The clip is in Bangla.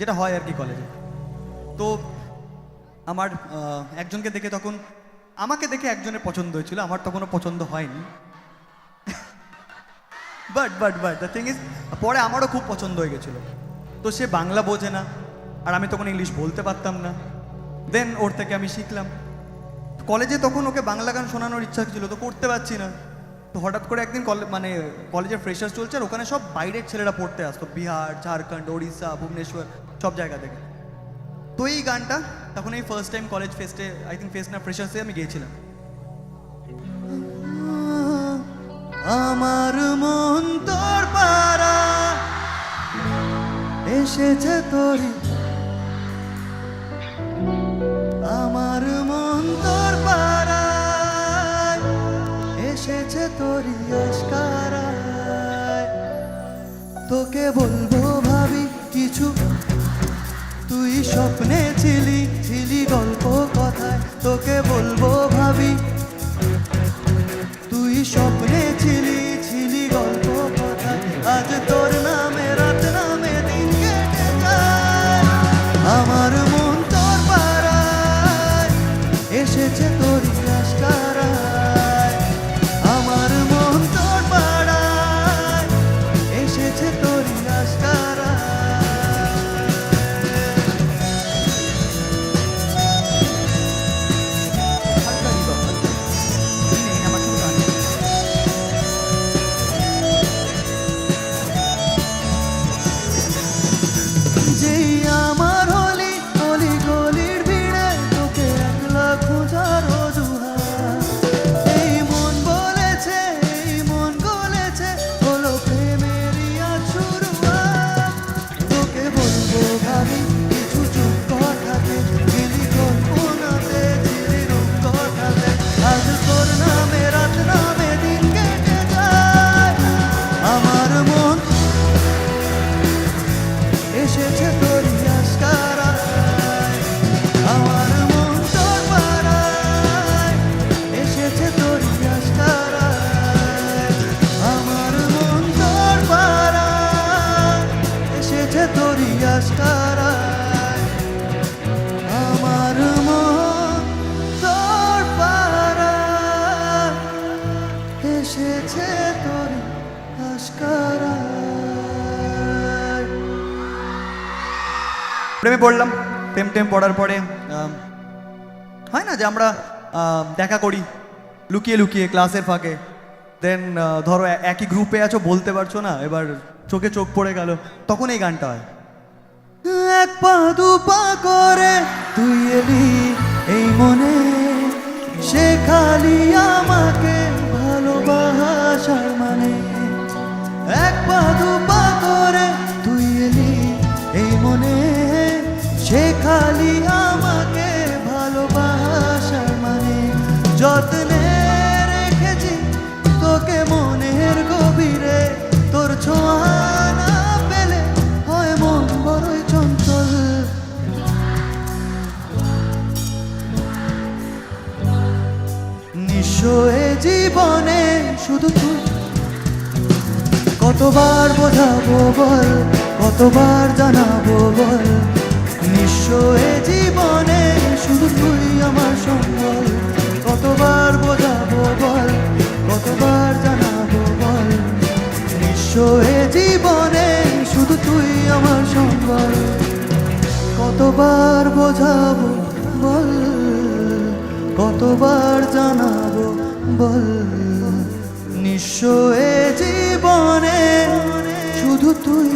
যেটা হয় আর কি কলেজে তো আমার একজনকে দেখে তখন, আমাকে দেখে একজনের পছন্দ হয়েছিল, আমার তখনও পছন্দ হয়নি। But but but the thing is পরে আমারও খুব পছন্দ হয়ে গেছিল। তো সে বাংলা বোঝে না, আর আমি তখন ইংলিশ বলতে পারতাম না। দেন ওর থেকে আমি শিখলাম। কলেজে তখন ওকে বাংলা গান শোনানোর ইচ্ছা ছিল, তো করতে পারছি না। তো হঠাৎ করে একদিন মানে কলেজের ফ্রেশার্স চলছে আর ওখানে সব বাইরের ছেলেরা পড়তে আসতো। বিহার, ঝাড়খণ্ড, ওড়িশা, ভুবনেশ্বর, সব জায়গা থেকে। তো এই গানটা তখন এই ফার্স্ট টাইম কলেজ ফেস্টে আই থিঙ্ক ফেস্ট না ফ্রেশার্সে আমি গিয়েছিলাম। আমার মন তোর পারা এসেছে তোরি তোকে বলব ভাবি, কিছু? তুই স্বপ্নে ছিলি ছিলি গল্প কথায়। তোকে বলব ভাবি, তুই স্বপ্নে এসেছে তোর আশকারায় প্রেমে পড়লাম প্রেম টেম পড়ার পরে হয় না যে আমরা দেখা করি, লুকিয়ে লুকিয়ে ক্লাসের ফাঁকে। দেন ধরো একই গ্রুপে আছো, বলতে পারছ না, এবার চোখে চোখ পড়ে গেল, তখন এই গানটা হয়। এক পা, দু পা করে তুই এলি এই মনে। সে খালি আমাকে ভালোবাসার মানে। এক পা, দু পা করে তুই এলি এই মনে। সে খালি আমাকে ভালোবাসার মানে। যত্নে এ জীবনে শুধু তুই। কতবার বোঝাবো বল, কতবার জানাব বল নিঃস্ব এ জীবনে শুধু তুই আমার সম্বল। কতবার বোঝাবো বল, কতবার জানাব বল নিঃস্ব এ জীবনে শুধু তুই আমার সম্বল। কতবার বোঝাবো বল, কতবার জানাব বল নিঃস্ব জীবনে শুধু তুই